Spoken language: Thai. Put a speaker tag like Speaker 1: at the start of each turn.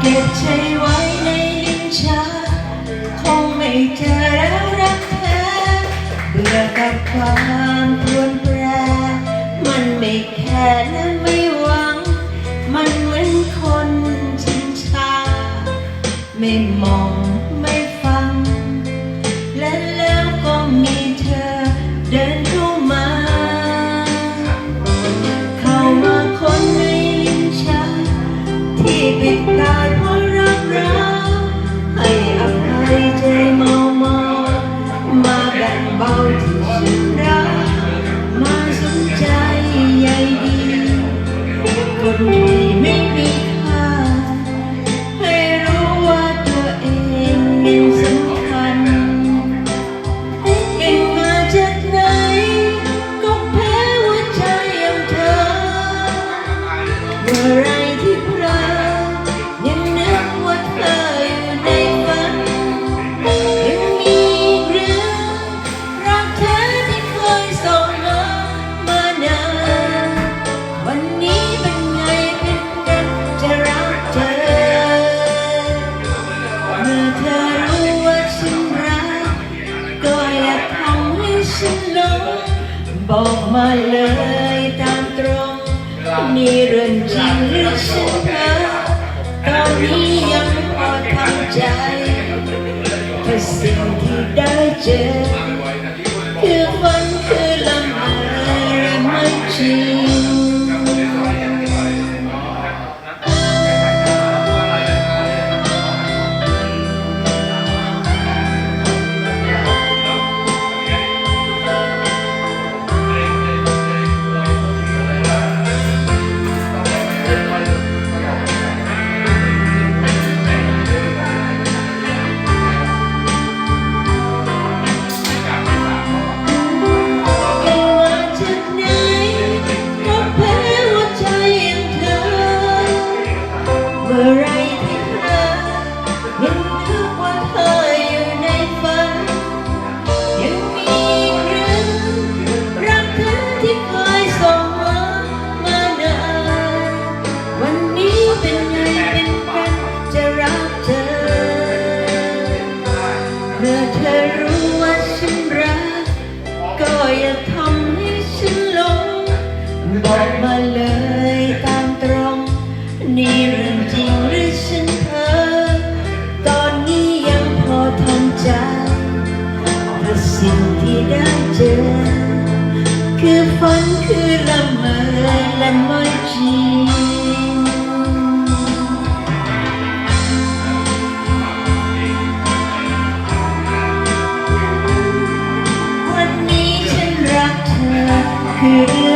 Speaker 1: เก็บใจไว้ในลิ้นชา คงไม่เจอแล้วรักแท้เบื่อกับความพรวนแปร มันไม่แค่และไม่หวัง มันเหมือนคนชินชา ไม่มอง Thank you. ฉันลงบอกมาเลยตามตรง นี่เรื่องจริงหรือฉันเะตอนนี้ยังพอทำใจเพราะสิ่งที่ได้เจอ เมื่อเธอรู้ว่าฉันรัก ก็อย่าทำให้ฉันหลงบอกมาเลยตามตรง นี่เรื่องจริงหรือฉันเพ้อตอนนี้ยังพอทนใจเพรสิ่งที่ได้เจอ คือฝันคือละเมอและไม่จริง Yeah.